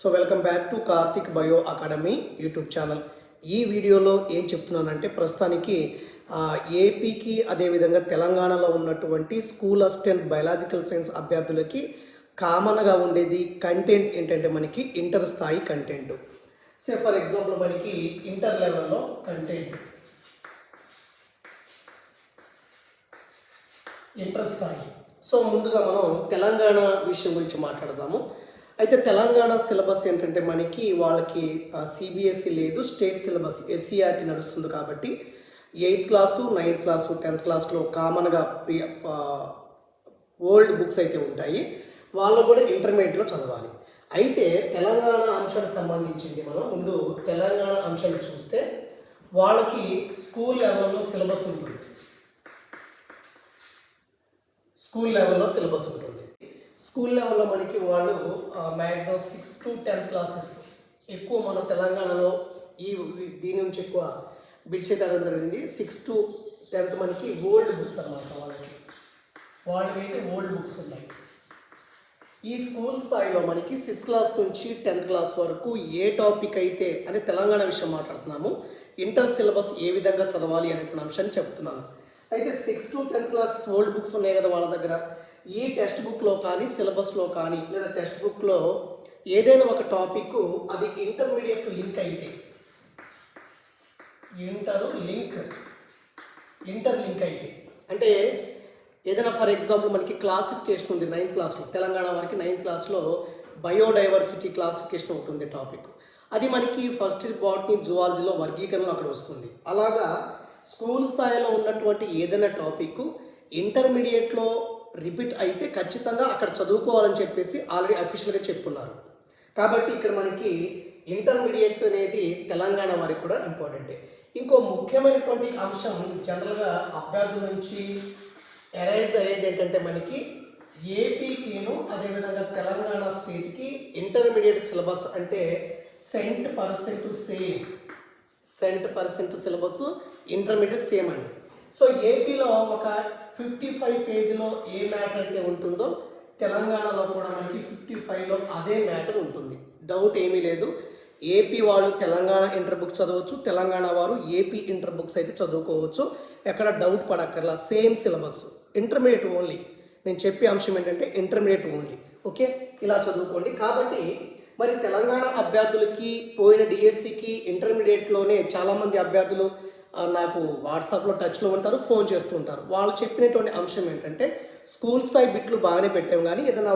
So welcome back to Karthik bio academy YouTube channel. ఈ వీడియోలో ఏం చెప్తున్నానంటే ప్రస్తుతానికి ఏపీకి అదేవిధంగా తెలంగాణలో ఉన్నటువంటి స్కూల్ అసిస్టెంట్ బయలాజికల్ సైన్స్ అభ్యర్థులకి కామన్గా ఉండేది కంటెంట్ ఏంటంటే మనకి ఇంటర్ స్థాయి కంటెంట్. సే ఫర్ ఎగ్జాంపుల్ మనకి ఇంటర్ లెవెల్లో కంటెంట్. ఇంటర్ స్థాయి. సో ముందుగా మనం తెలంగాణ విషయం గురించి మాట్లాడదాము. అయితే తెలంగాణ సిలబస్ ఏంటంటే మనకి వాళ్ళకి సిబిఎస్ఈ లేదు స్టేట్ సిలబస్ ఎస్సీఆర్టీ నడుస్తుంది కాబట్టి eighth class ninth class tenth క్లాస్లో కామన్గా ప్రియ ఓల్డ్ బుక్స్ అయితే ఉంటాయి. వాళ్ళు కూడా ఇంటర్మీడియట్లో చదవాలి. అయితే తెలంగాణ అంశానికి సంబంధించింది మనం ముందు తెలంగాణ అంశాన్ని చూస్తే వాళ్ళకి స్కూల్ లెవెల్లో సిలబస్ ఉంటుంది. స్కూల్ లెవెల్లో సిలబస్ ఉంటుంది. స్కూల్ లెవెల్లో మనకి వాళ్ళు maximum six to tenth classes ఎక్కువ మన తెలంగాణలో ఈ దీని నుంచి ఎక్కువ బిట్స్ అయితే అడగడం జరిగింది. సిక్స్ టు టెన్త్ మనకి ఓల్డ్ బుక్స్ అన్నమాట వాళ్ళకి. వాళ్ళకి అయితే ఓల్డ్ బుక్స్ ఉన్నాయి. ఈ స్కూల్ స్థాయిలో మనకి సిక్స్త్ క్లాస్ నుంచి టెన్త్ క్లాస్ వరకు ఏ టాపిక్ అయితే అంటే తెలంగాణ విషయం మాట్లాడుతున్నాము ఇంటర్ సిలబస్ ఏ విధంగా చదవాలి అనేటువంటి అంశాన్ని చెప్తున్నాను అయితే sixth to tenth classes old books ఉన్నాయి కదా వాళ్ళ దగ్గర. ఈ టెక్స్ట్ బుక్లో కానీ సిలబస్లో కానీ లేదా టెక్స్ట్ బుక్లో ఏదైనా ఒక టాపిక్ అది ఇంటర్మీడియట్ లింక్ అయితే. ఇంటర్ లింక్ ఇంటర్ లింక్ అయితే. అంటే ఏదైనా ఫర్ ఎగ్జాంపుల్ మనకి క్లాసిఫికేషన్ ఉంది నైన్త్ క్లాస్లో తెలంగాణ వారికి నైన్త్ క్లాస్లో బయోడైవర్సిటీ క్లాసిఫికేషన్ ఒకటి ఉంది టాపిక్ అది మనకి ఫస్ట్ బాట్ని జువాలజీలో వర్గీకరణలో అక్కడ వస్తుంది. అలాగా స్కూల్ స్థాయిలో ఉన్నటువంటి ఏదైనా టాపిక్ ఇంటర్మీడియట్లో రిపీట్ అయితే ఖచ్చితంగా అక్కడ చదువుకోవాలని చెప్పేసి ఆల్రెడీ అఫీషియల్గా చెప్పున్నారు. కాబట్టి ఇక్కడ మనకి ఇంటర్మీడియట్ అనేది తెలంగాణ వారికి కూడా ఇంపార్టెంటే ఇంకో ముఖ్యమైనటువంటి అంశం జనరల్గా అభ్యర్థుల నుంచి ఎరైజ్ అయ్యేది ఏంటంటే మనకి ఏపీకిను అదేవిధంగా తెలంగాణ స్టేట్కి ఇంటర్మీడియట్ సిలబస్ అంటే cent percent same. Cent percent syllabus intermediate same అండి. సో ఏపీలో ఒక ఫిఫ్టీ ఫైవ్ పేజీలో ఏ మ్యాటర్ అయితే ఉంటుందో తెలంగాణలో కూడా మనకి ఫిఫ్టీ ఫైవ్లో అదే మ్యాటర్ ఉంటుంది. డౌట్ ఏమీ లేదు. ఏపీ వాళ్ళు తెలంగాణ ఇంటర్ బుక్ చదవచ్చు తెలంగాణ వారు ఏపీ ఇంటర్ బుక్స్ అయితే చదువుకోవచ్చు. ఎక్కడ డౌట్ పడక్కర్లా సేమ్ సిలబస్. Intermediate only. నేను చెప్పే అంశం ఏంటంటే ఇంటర్మీడియట్ ఓన్లీ. ఓకే? ఇలా చదువుకోండి. కాబట్టి మరి తెలంగాణ అభ్యర్థులకి పోయిన డిఎస్సికి ఇంటర్మీడియట్లోనే చాలామంది అభ్యర్థులు నాకు వాట్సాప్లో టచ్లో ఉంటారు ఫోన్ చేస్తూ ఉంటారు. వాళ్ళు చెప్పినటువంటి అంశం ఏంటంటే స్కూల్ స్థాయి బిట్లు బాగానే పెట్టాం కానీ ఏదైనా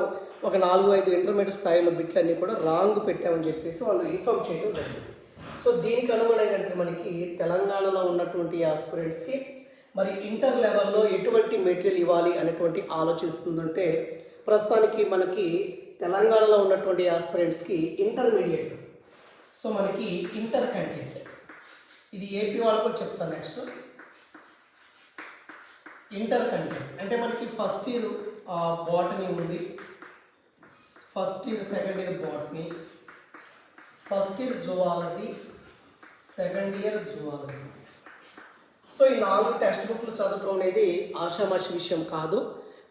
ఒక నాలుగు ఐదు ఇంటర్మీడియట్ స్థాయిలో బిట్లు అన్నీ కూడా రాంగ్ పెట్టామని చెప్పేసి వాళ్ళు ఇన్ఫామ్ చేయడం జరిగింది. సో దీనికి అనుగుణంగా అంటే మనకి తెలంగాణలో ఉన్నటువంటి ఆస్పిరెంట్స్కి మరి ఇంటర్ లెవెల్లో ఎటువంటి మెటీరియల్ ఇవ్వాలి అనేటువంటి ఆలోచిస్తుందంటే ప్రస్తుతానికి మనకి తెలంగాణలో ఉన్నటువంటి ఆస్పిరెంట్స్కి ఇంటర్మీడియట్ సో మనకి ఇంటర్ కంటెంట్ ఇది ఏపీ వాళ్ళు కూడా చెప్తాను నెక్స్ట్ ఇంటర్ కంటెంట్ అంటే మనకి ఫస్ట్ ఇయర్ బాటనీ ఉంది. First year second year botany first year zoology second year zoology so ఈ నాలుగు టెక్స్ట్ బుక్లు చదవడం అనేది ఆషామాషి విషయం కాదు.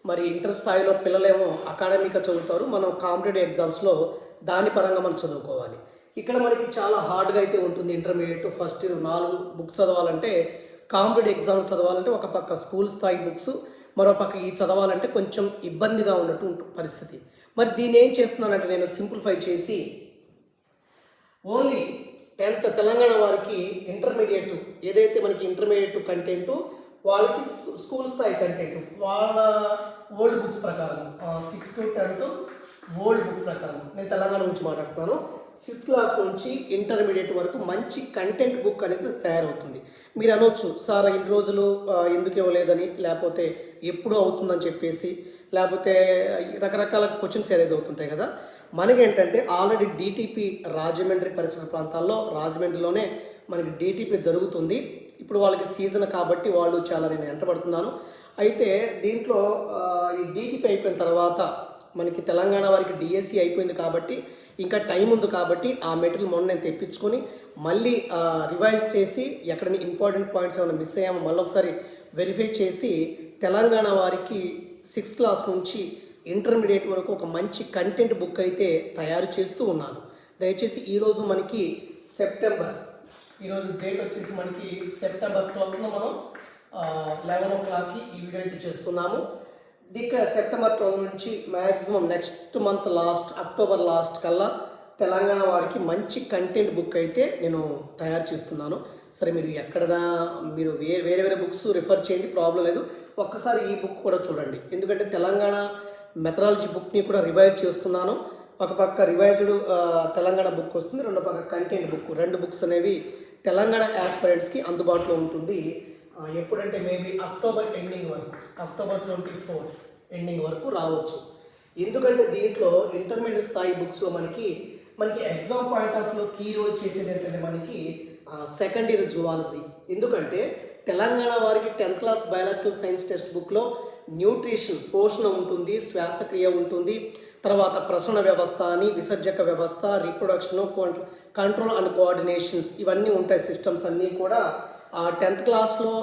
మరి ఇంటర్ స్థాయిలో పిల్లలేమో అకాడమిక్గా చదువుతారు. మనం కాంపిటేటివ్ ఎగ్జామ్స్లో దాని పరంగా మనం చదువుకోవాలి. ఇక్కడ మనకి చాలా హార్డ్గా అయితే ఉంటుంది. ఇంటర్మీడియట్ ఫస్ట్ ఇయర్ నాలుగు బుక్స్ చదవాలంటే కాంపిటేటివ్ ఎగ్జామ్ చదవాలంటే ఒక పక్క స్కూల్ స్థాయి బుక్స్ మరో పక్క ఈ చదవాలంటే కొంచెం ఇబ్బందిగా ఉన్నట్టు పరిస్థితి. మరి దీన్ని ఏం చేస్తున్నానంటే నేను సింప్లిఫై చేసి ఓన్లీ టెన్త్ తెలంగాణ వారికి ఇంటర్మీడియట్ ఏదైతే మనకి ఇంటర్మీడియట్ కంటెంట్ వాళ్ళకి స్కూల్ స్థాయి కంటెంట్ వాళ్ళ ఓల్డ్ బుక్స్ ప్రకారం six to tenth old book ప్రకారం నేను తెలంగాణ నుంచి మాట్లాడుతున్నాను. సిక్స్త్ క్లాస్ నుంచి ఇంటర్మీడియట్ వరకు మంచి కంటెంట్ బుక్ అనేది తయారవుతుంది. మీరు అనొచ్చు సార్ ఇన్ని రోజులు ఎందుకు ఇవ్వలేదని లేకపోతే ఎప్పుడు అవుతుందని చెప్పేసి లేకపోతే రకరకాల క్వశ్చన్ ఎరేజ్ అవుతుంటాయి కదా. మనకి ఏంటంటే ఆల్రెడీ డీటీపీ రాజమండ్రి పరిసర ప్రాంతాల్లో రాజమండ్రిలోనే మనకి డీటీపీ జరుగుతుంది. ఇప్పుడు వాళ్ళకి సీజన్ కాబట్టి వాళ్ళు చాలా నేను వెంటబడుతున్నాను. అయితే దీంట్లో ఈ డీటీపీ అయిపోయిన తర్వాత మనకి తెలంగాణ వారికి డిఎస్సి అయిపోయింది కాబట్టి ఇంకా టైం ఉంది కాబట్టి ఆ మెటీరియల్ మొన్న నేను తెప్పించుకొని మళ్ళీ రివైజ్ చేసి ఎక్కడ ఇంపార్టెంట్ పాయింట్స్ ఏమైనా మిస్ అయ్యామో మళ్ళీ ఒకసారి వెరిఫై చేసి తెలంగాణ వారికి సిక్స్త్ క్లాస్ నుంచి ఇంటర్మీడియట్ వరకు ఒక మంచి కంటెంట్ బుక్ అయితే తయారు చేస్తూ ఉన్నాను. దయచేసి ఈరోజు మనకి సెప్టెంబర్ ఈరోజు డేట్ వచ్చేసి మనకి సెప్టెంబర్ ట్వెల్త్న మనం లెవెన్ ఓ క్లాక్కి ఈ వీడియో అయితే చేస్తున్నాము ఇక్కడ సెప్టెంబర్ ట్వెల్వ్ నుంచి maximum next month last October last కల్లా తెలంగాణ వారికి మంచి కంటెంట్ బుక్ అయితే నేను తయారు చేస్తున్నాను. సరే మీరు ఎక్కడ మీరు వేరే వేరే వేరే బుక్స్ రిఫర్ చేయండి ప్రాబ్లం లేదు. ఒక్కసారి ఈ బుక్ కూడా చూడండి. ఎందుకంటే తెలంగాణ మెథడాలజీ బుక్ని కూడా రివైవ్ చేస్తున్నాను. ఒక పక్క రివైజ్డ్ తెలంగాణ బుక్ వస్తుంది రెండో పక్క కంటెంట్ బుక్ రెండు బుక్స్ అనేవి తెలంగాణ యాస్పరెంట్స్కి అందుబాటులో ఉంటుంది. ఎప్పుడంటే మేబీ అక్టోబర్ ఎండింగ్ వరకు అక్టోబర్ ట్వంటీ ఫోర్ ఎండింగ్ వరకు రావచ్చు. ఎందుకంటే దీంట్లో ఇంటర్మీడియట్ స్థాయి బుక్స్లో మనకి మనకి ఎగ్జామ్ పాయింట్ ఆఫ్లో కీ రోల్ చేసేది ఏంటంటే మనకి సెకండ్ ఇయర్ జువాలజీ ఎందుకంటే తెలంగాణ వారికి tenth class biological science text బుక్లో న్యూట్రిషన్ పోషణ ఉంటుంది శ్వాసక్రియ ఉంటుంది. తర్వాత ప్రసరణ వ్యవస్థ అని విసర్జక వ్యవస్థ రీప్రొడక్షన్ కంట్రోల్ అండ్ కోఆర్డినేషన్స్ ఇవన్నీ ఉంటాయి సిస్టమ్స్ అన్నీ కూడా. ఆ టెన్త్ క్లాస్లో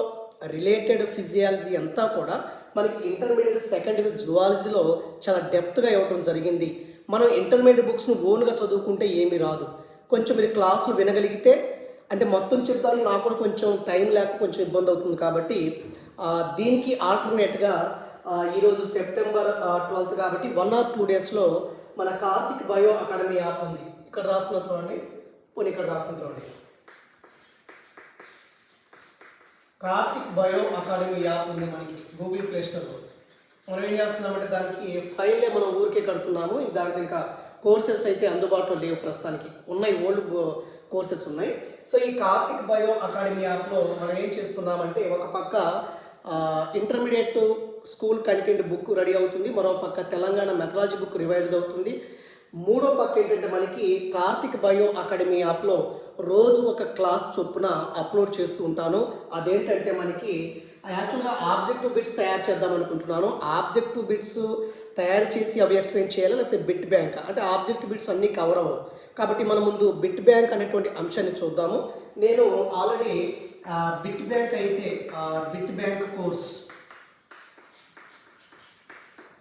రిలేటెడ్ ఫిజియాలజీ అంతా కూడా మనకి ఇంటర్మీడియట్ సెకండ్ ఇయర్ జువాలజీలో చాలా డెప్త్గా ఇవ్వటం జరిగింది. మనం ఇంటర్మీడియట్ బుక్స్ను ఓన్గా చదువుకుంటే ఏమీ రాదు. కొంచెం మీరు క్లాసులు వినగలిగితే అంటే మొత్తం చెప్తాను నాకు కూడా కొంచెం టైం లేక కొంచెం ఇబ్బంది అవుతుంది కాబట్టి దీనికి ఆల్టర్నేట్గా ఈరోజు సెప్టెంబర్ ట్వెల్త్ కాబట్టి వన్ ఆర్ టూ డేస్లో మన కార్తిక్ బయో అకాడమీ యాప్ ఉంది. ఇక్కడ రాసిన చూడండి. పోనీ ఇక్కడ రాసిన చూడండి. కార్తిక్ బయో అకాడమీ యాప్ ఉంది మనకి గూగుల్ ప్లే స్టోర్లో మనం ఏం చేస్తున్నామంటే దానికి ఫైల్లే మనం ఊరికే కడుతున్నాము. దానికి ఇంకా కోర్సెస్ అయితే అందుబాటులో లేవు ప్రస్తుతానికి. ఉన్నాయి ఓల్డ్ కోర్సెస్ ఉన్నాయి. సో ఈ కార్తిక్ బయో అకాడమీ యాప్లో మనం ఏం చేస్తున్నామంటే ఒక పక్క intermediate school content book ready అవుతుంది. మరో పక్క తెలంగాణ మెథడాలజీ బుక్ రివైజ్డ్ అవుతుంది. మూడో పక్క ఏంటంటే మనకి కార్తిక్ బయో అకాడమీ యాప్లో రోజు ఒక క్లాస్ చొప్పున అప్లోడ్ చేస్తూ ఉంటాను. అదేంటంటే మనకి యాక్చువల్గా ఆబ్జెక్టివ్ బిట్స్ తయారు చేద్దాం అనుకుంటున్నాను. ఆబ్జెక్టివ్ బిట్స్ తయారు చేసి అవి ఎక్స్ప్లెయిన్ చేయాలి లేకపోతే బిట్ బ్యాంక్? అంటే ఆబ్జెక్ట్ బిట్స్ అన్నీ కవర్ అవ్వవు. కాబట్టి మనం ముందు బిట్ బ్యాంక్ అనేటువంటి అంశాన్ని చూద్దాము. నేను ఆల్రెడీ బిట్ బ్యాంక్ అయితే బిట్ బ్యాంక్ కోర్స్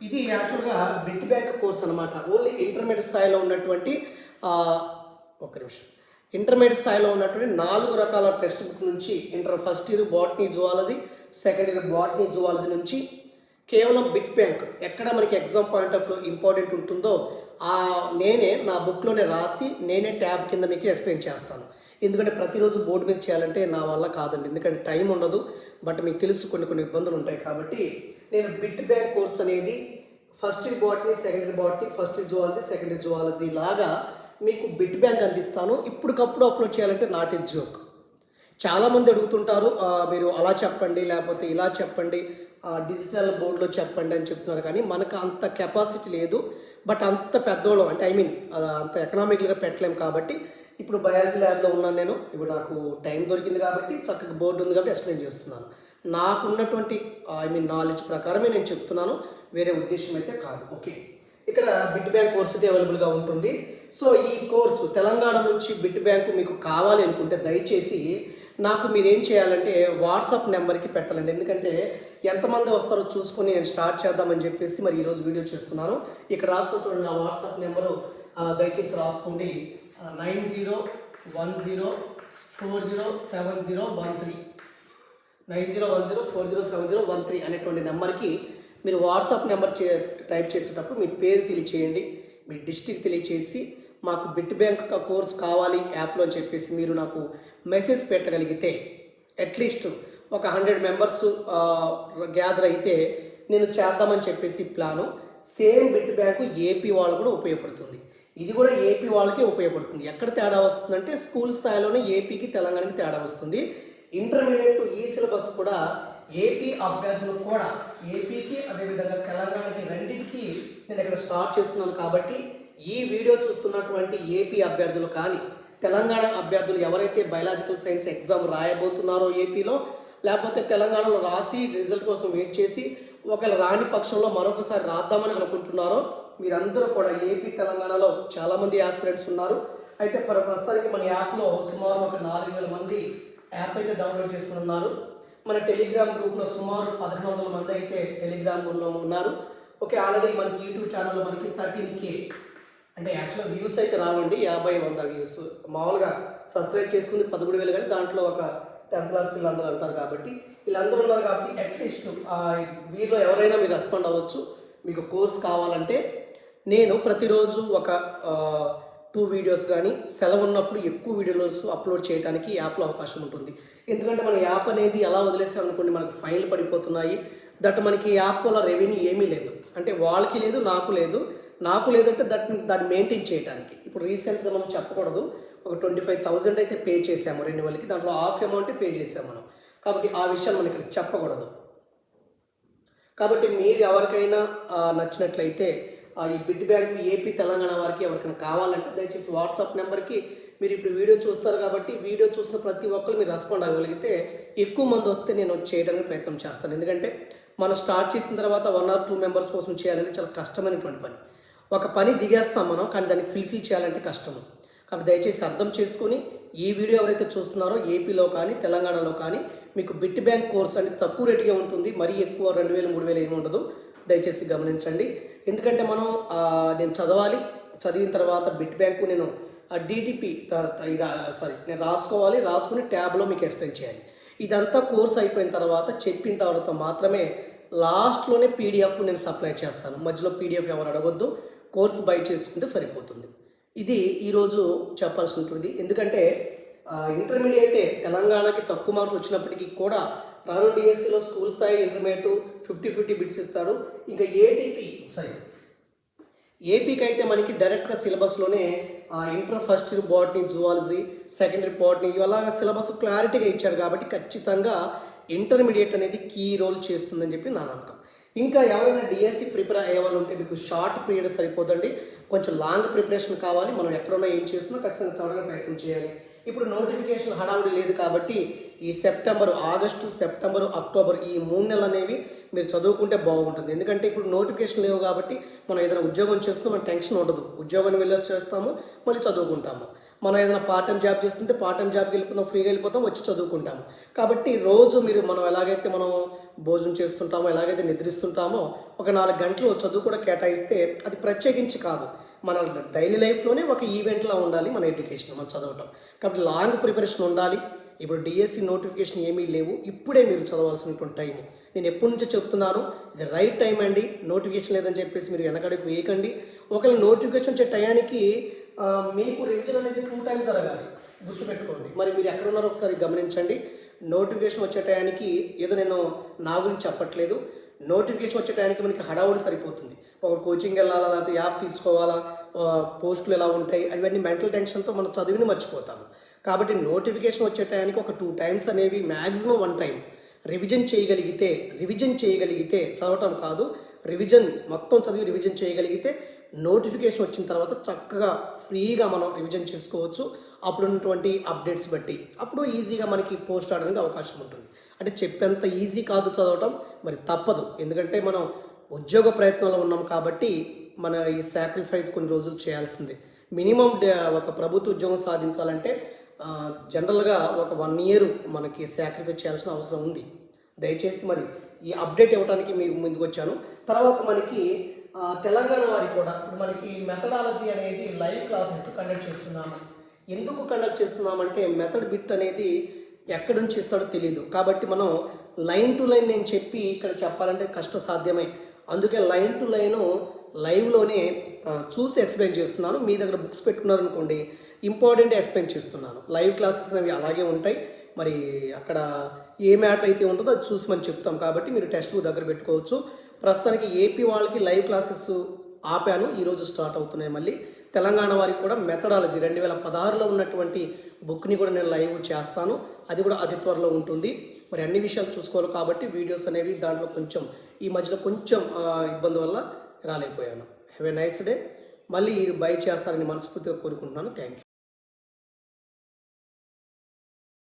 ఇది యాక్చువల్గా బిట్ బ్యాంక్ కోర్స్ అనమాట ఓన్లీ ఇంటర్మీడియట్ స్థాయిలో ఉన్నటువంటి ఒక ఒక్క నిమిషం. ఇంటర్మీడియట్ స్థాయిలో ఉన్నటువంటి నాలుగు రకాల టెక్స్ట్ బుక్ నుంచి inter first year botany zoology second year botany zoology నుంచి కేవలం బిట్ బ్యాంక్ ఎక్కడ మనకి ఎగ్జామ్ పాయింట్ ఆఫ్ ఇంపార్టెంట్ ఉంటుందో ఆ నేనే నా బుక్లోనే రాసి నేనే ట్యాబ్ కింద మీకు ఎక్స్ప్లెయిన్ చేస్తాను. ఎందుకంటే ప్రతిరోజు బోర్డు మీద చేయాలంటే నా వల్ల కాదండి. ఎందుకంటే టైం ఉండదు. బట్ మీకు తెలుసు కొన్ని కొన్ని ఇబ్బందులు ఉంటాయి కాబట్టి నేను బిట్ బ్యాంక్ కోర్స్ అనేది first year botany second botany first year zoology second zoology లాగా మీకు బిట్ బ్యాంక్ అందిస్తాను. ఇప్పటికప్పుడు అప్లోడ్ చేయాలంటే నాట్ ఇట్ జోక్ చాలామంది అడుగుతుంటారు మీరు అలా చెప్పండి లేకపోతే ఇలా చెప్పండి డిజిటల్ బోర్డులో చెప్పండి అని చెప్తున్నారు. కానీ మనకు అంత కెపాసిటీ లేదు. బట్ అంత పెద్దోళ్ళం అంటే ఐ మీన్ అంత ఎకనామికల్గా పెట్టలేము కాబట్టి ఇప్పుడు బయాలజీ ల్యాబ్లో ఉన్నాను నేను. ఇప్పుడు నాకు టైం దొరికింది కాబట్టి చక్కగా బోర్డు ఉంది కాబట్టి ఎక్స్ప్లెయిన్ చేస్తున్నాను. నాకున్నటువంటి ఐ మీన్ నాలెడ్జ్ ప్రకారమే నేను చెప్తున్నాను. వేరే ఉద్దేశం అయితే కాదు. ఓకే ఇక్కడ బిట్ బ్యాంక్ కోర్స్ అయితే అవైలబుల్గా ఉంటుంది. సో ఈ కోర్సు తెలంగాణ నుంచి బిట్ బ్యాంక్ మీకు కావాలి అనుకుంటే దయచేసి నాకు మీరు ఏం చేయాలంటే వాట్సాప్ నెంబర్కి పెట్టాలండి. ఎందుకంటే ఎంతమంది వస్తారో చూసుకొని నేను స్టార్ట్ చేద్దామని చెప్పేసి మరి ఈరోజు వీడియో చేస్తున్నాను. ఇక్కడ రాస్తున్న నా వాట్సాప్ నెంబరు దయచేసి రాసుకోండి. Nine zero one zero four zero seven zero one three. Nine zero one zero four zero seven zero one three అనేటువంటి నెంబర్కి మీరు వాట్సాప్ నెంబర్ చే టైప్ చేసేటప్పుడు మీ పేరు తెలియచేయండి మీ డిస్టిక్ తెలియచేసి మాకు బిట్ బ్యాంక్ కోర్స్ కావాలి యాప్లో అని చెప్పేసి మీరు నాకు మెసేజ్ పెట్టగలిగితే అట్లీస్ట్ ఒక హండ్రెడ్ మెంబర్స్ గ్యాదర్ అయితే నేను చేద్దామని చెప్పేసి plan. Same bit bank AP వాళ్ళు కూడా ఉపయోగపడుతుంది. ఇది కూడా ఏపీ వాళ్ళకే ఉపయోగపడుతుంది. ఎక్కడ తేడా వస్తుందంటే స్కూల్ స్థాయిలోనే ఏపీకి తెలంగాణకి తేడా వస్తుంది. ఇంటర్మీడియట్ ఈ సిలబస్ కూడా ఏపీ అభ్యర్థులు కూడా ఏపీకి అదేవిధంగా తెలంగాణకి రెండింటికి నేను ఇక్కడ స్టార్ట్ చేస్తున్నాను కాబట్టి ఈ వీడియో చూస్తున్నటువంటి ఏపీ అభ్యర్థులు కానీ తెలంగాణ అభ్యర్థులు ఎవరైతే బయలాజికల్ సైన్స్ ఎగ్జామ్ రాయబోతున్నారో ఏపీలో లేకపోతే తెలంగాణలో రాసి రిజల్ట్ కోసం వెయిట్ చేసి ఒకవేళ రాని పక్షంలో మరొకసారి రాద్దామని అనుకుంటున్నారో మీరందరూ కూడా ఏపీ తెలంగాణలో చాలామంది ఆస్పిరెంట్స్ ఉన్నారు. అయితే ప్రస్తుతానికి మన యాప్లో సుమారు ఒక నాలుగు వేల మంది యాప్ అయితే డౌన్లోడ్ చేసుకుని ఉన్నారు. మన టెలిగ్రామ్ గ్రూప్లో సుమారు పదకొండు వందల మంది అయితే టెలిగ్రామ్ గ్రూప్లో ఉన్నారు. ఓకే ఆల్రెడీ మనకి యూట్యూబ్ ఛానల్లో మనకి థర్టీన్ కే అంటే యాక్చువల్గా వ్యూస్ అయితే రావండి. యాభై వంద వ్యూస్. మామూలుగా సబ్స్క్రైబ్ చేసుకుంది పదమూడు వేలు కానీ దాంట్లో ఒక టెన్త్ క్లాస్ పిల్లలందరూ అంటారు కాబట్టి వీళ్ళందరూ ఉన్నారు కాబట్టి అట్లీస్ట్ వీరిలో ఎవరైనా మీరు రెస్పాండ్ అవ్వచ్చు. మీకు కోర్స్ కావాలంటే నేను ప్రతిరోజు ఒక టూ వీడియోస్ కానీ సెలవు ఉన్నప్పుడు ఎక్కువ వీడియోస్ అప్లోడ్ చేయడానికి యాప్లో అవకాశం ఉంటుంది. ఎందుకంటే మన యాప్ అనేది ఎలా వదిలేసాం అనుకోండి మనకు ఫైన్లు పడిపోతున్నాయి. దట్ మనకి యాప్ వల్ల రెవెన్యూ ఏమీ లేదు. అంటే వాళ్ళకి లేదు నాకు లేదు. నాకు లేదంటే దట్ దాన్ని మెయింటైన్ చేయడానికి ఇప్పుడు రీసెంట్గా మనం చెప్పకూడదు ఒక ట్వంటీ ఫైవ్ థౌజండ్ అయితే పే చేసాము రెన్యువల్కి దాంట్లో హాఫ్ అమౌంట్ పే చేసాము మనం. కాబట్టి ఆ విషయం మనం ఇక్కడ చెప్పకూడదు. కాబట్టి మీరు ఎవరికైనా నచ్చినట్లయితే ఈ బిడ్ బ్యాంక్ ఏపీ తెలంగాణ వారికి ఎవరికైనా కావాలంటే దయచేసి వాట్సాప్ నెంబర్కి మీరు ఇప్పుడు వీడియో చూస్తారు కాబట్టి వీడియో చూసిన ప్రతి ఒక్కరు మీరు రెస్పాండ్ అవ్వగలిగితే ఎక్కువ మంది వస్తే నేను చేయడానికి ప్రయత్నం చేస్తాను. ఎందుకంటే మనం స్టార్ట్ చేసిన తర్వాత వన్ ఆర్ టూ మెంబర్స్ కోసం చేయాలంటే చాలా కష్టమైనటువంటి పని. ఒక పని దిగేస్తాం మనం కానీ దాన్ని ఫుల్ఫిల్ చేయాలంటే కష్టము. కాబట్టి దయచేసి అర్థం చేసుకొని ఈ వీడియో ఎవరైతే చూస్తున్నారో ఏపీలో కానీ తెలంగాణలో కానీ మీకు బిట్ బ్యాంక్ కోర్స్ అనేది తక్కువ రేటుగా ఉంటుంది. మరీ ఎక్కువ రెండు వేలు మూడు వేలు ఏమి ఉండదు. దయచేసి గమనించండి. ఎందుకంటే మనం నేను చదవాలి. చదివిన తర్వాత బిట్ బ్యాంకు నేను డిటిపి సారీ నేను రాసుకోవాలి. రాసుకుని ట్యాబ్లో మీకు ఎక్స్ప్లెయిన్ చేయాలి. ఇదంతా కోర్స్ అయిపోయిన తర్వాత చెప్పిన తర్వాత మాత్రమే లాస్ట్లోనే పీడిఎఫ్ నేను సప్లై చేస్తాను. మధ్యలో పీడిఎఫ్ ఎవరు అడగొద్దు. కోర్స్ బై చేసుకుంటే సరిపోతుంది. ఇది ఈరోజు చెప్పాల్సి ఉంటుంది ఎందుకంటే ఇంటర్మీడియట్ ఇంటర్మీడియటే తెలంగాణకి తక్కువ మార్కులు వచ్చినప్పటికీ కూడా రాను డిఎస్సిలో స్కూల్ స్థాయి ఇంటర్మీడియట్ ఫిఫ్టీ ఫిఫ్టీ బిట్స్ ఇస్తాడు ఇంకా ఏటీపీ సారీ ఏపీకి అయితే మనకి డైరెక్ట్గా సిలబస్లోనే inter first year botany zoology secondary botany ఇలాగ సిలబస్ క్లారిటీగా ఇచ్చాడు కాబట్టి ఖచ్చితంగా ఇంటర్మీడియట్ అనేది కీ రోల్ చేస్తుందని చెప్పి నా నమ్మకం. ఇంకా ఎవరైనా డిఎస్సి ప్రిపేర్ అయ్యే వాళ్ళు ఉంటే మీకు షార్ట్ పీరియడ్ సరిపోదండి. కొంచెం లాంగ్ ప్రిపరేషన్ కావాలి. మనం ఎక్కడున్నా ఏం చేస్తున్నా ఖచ్చితంగా చదవడానికి ప్రయత్నం చేయాలి. ఇప్పుడు నోటిఫికేషన్ హడావుడి లేదు కాబట్టి ఈ సెప్టెంబర్ ఆగస్టు సెప్టెంబర్ అక్టోబర్ ఈ మూడు నెలలు అనేవి మీరు చదువుకుంటే బాగుంటుంది. ఎందుకంటే ఇప్పుడు నోటిఫికేషన్ లేవు కాబట్టి మనం ఏదైనా ఉద్యోగం చేస్తూ మన టెన్షన్ ఉండదు. ఉద్యోగాన్ని వెళ్ళి చేస్తాము మళ్ళీ చదువుకుంటాము. మనం ఏదైనా పార్ట్ టైం జాబ్ చేస్తుంటే పార్ట్ టైం జాబ్కి వెళ్ళిపోతాం ఫ్రీగా వెళ్ళిపోతాం వచ్చి చదువుకుంటాము. కాబట్టి రోజు మీరు మనం ఎలాగైతే మనం భోజనం చేస్తుంటామో ఎలాగైతే నిద్రిస్తుంటామో ఒక నాలుగు గంటలు చదువు కూడా కేటాయిస్తే అది ప్రత్యేకించి కాదు. మన డైలీ లైఫ్లోనే ఒక ఈవెంట్లా ఉండాలి మన ఎడ్యుకేషన్ మనం చదవటం. కాబట్టి లాంగ్ ప్రిపరేషన్ ఉండాలి. ఇప్పుడు డిఎస్సి నోటిఫికేషన్ ఏమీ లేవు. ఇప్పుడే మీరు చదవాల్సినటువంటి టైం నేను ఎప్పటి నుంచో చెప్తున్నాను ఇది రైట్ టైం అండి. నోటిఫికేషన్ లేదని చెప్పేసి మీరు వెనకడికి వేయకండి. ఒకవేళ నోటిఫికేషన్ వచ్చే టయానికి మీకు రివిజన్ అనేది టూ టైం జరగాలి. గుర్తుపెట్టుకోండి. మరి మీరు ఎక్కడ ఉన్నారో ఒకసారి గమనించండి. నోటిఫికేషన్ వచ్చే టయానికి ఏదో నేను నా గురించి చెప్పట్లేదు. నోటిఫికేషన్ వచ్చే టయానికి మనకి హడావుడి సరిపోతుంది. ఒక కోచింగ్ వెళ్ళాలా లేకపోతే యాప్ తీసుకోవాలా పోస్టులు ఎలా ఉంటాయి అవన్నీ మెంటల్ టెన్షన్తో మనం చదివిని మర్చిపోతాము. కాబట్టి నోటిఫికేషన్ వచ్చే టయానికి ఒక టూ టైమ్స్ అనేవి మ్యాక్సిమం వన్ టైం రివిజన్ చేయగలిగితే రివిజన్ చేయగలిగితే చదవటం కాదు. రివిజన్ మొత్తం చదివి రివిజన్ చేయగలిగితే నోటిఫికేషన్ వచ్చిన తర్వాత చక్కగా ఫ్రీగా మనం రివిజన్ చేసుకోవచ్చు. అప్పుడు ఉన్నటువంటి అప్డేట్స్ బట్టి. అప్పుడు ఈజీగా మనకి పోస్ట్ ఆడడానికి అవకాశం ఉంటుంది. అంటే చెప్పేంత ఈజీ కాదు చదవటం. మరి తప్పదు. ఎందుకంటే మనం ఉద్యోగ ప్రయత్నంలో ఉన్నాం కాబట్టి మన ఈ సాక్రిఫైస్ కొన్ని రోజులు చేయాల్సిందే. మినిమం ఒక ప్రభుత్వ ఉద్యోగం సాధించాలంటే జనరల్గా ఒక వన్ ఇయర్ మనకి సాక్రిఫైస్ చేయాల్సిన అవసరం ఉంది. దయచేసి మరి ఈ అప్డేట్ ఇవ్వడానికి మీకు ముందుకు వచ్చాను. తర్వాత మనకి తెలంగాణ వారికి కూడా ఇప్పుడు మనకి మెథడాలజీ అనేది లైవ్ క్లాసెస్ కండక్ట్ చేస్తున్నాము. ఎందుకు కండక్ట్ చేస్తున్నామంటే మెథడ్ బిట్ అనేది ఎక్కడి నుంచి ఇస్తాడో తెలియదు కాబట్టి మనం లైన్ టు లైన్ నేను చెప్పి ఇక్కడ చెప్పాలంటే కష్ట సాధ్యమే. అందుకే లైన్ టు లైను లైవ్లోనే చూసి ఎక్స్ప్లెయిన్ చేస్తున్నాను. మీ దగ్గర బుక్స్ పెట్టుకున్నారనుకోండి ఇంపార్టెంట్ ఎక్స్ప్లెయిన్ చేస్తున్నాను. లైవ్ క్లాసెస్ అనేవి అలాగే ఉంటాయి. మరి అక్కడ ఏ మ్యాటర్ అయితే ఉంటుందో అది చూసి మనం చెప్తాం. కాబట్టి మీరు టెస్ట్ బుక్ దగ్గర పెట్టుకోవచ్చు. ప్రస్తుతానికి ఏపీ వాళ్ళకి లైవ్ క్లాసెస్ ఆపాను. ఈరోజు స్టార్ట్ అవుతున్నాయి మళ్ళీ. తెలంగాణ వారికి కూడా మెథడాలజీ రెండు వేల పదహారులో ఉన్నటువంటి బుక్ని కూడా నేను లైవ్ చేస్తాను. అది కూడా అతి త్వరలో ఉంటుంది. మరి అన్ని విషయాలు చూసుకోవాలి కాబట్టి వీడియోస్ అనేవి దాంట్లో కొంచెం ఈ మధ్యలో కొంచెం ఇబ్బంది వల్ల రాలేకపోయాను. హ్యావ్ ఎ నైస్ డే మళ్ళీ బై చేస్తారని మనస్ఫూర్తిగా కోరుకుంటున్నాను. Thank you